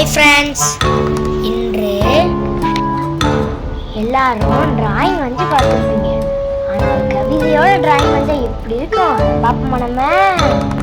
Hi friends இன்று எல்லாரும் drawing வந்து பார்த்துருப்பீங்க. ஆனால் கவிதையோட டிராயிங் வந்து எப்படி இருக்கும்? பார்ப்போமா நம்ம?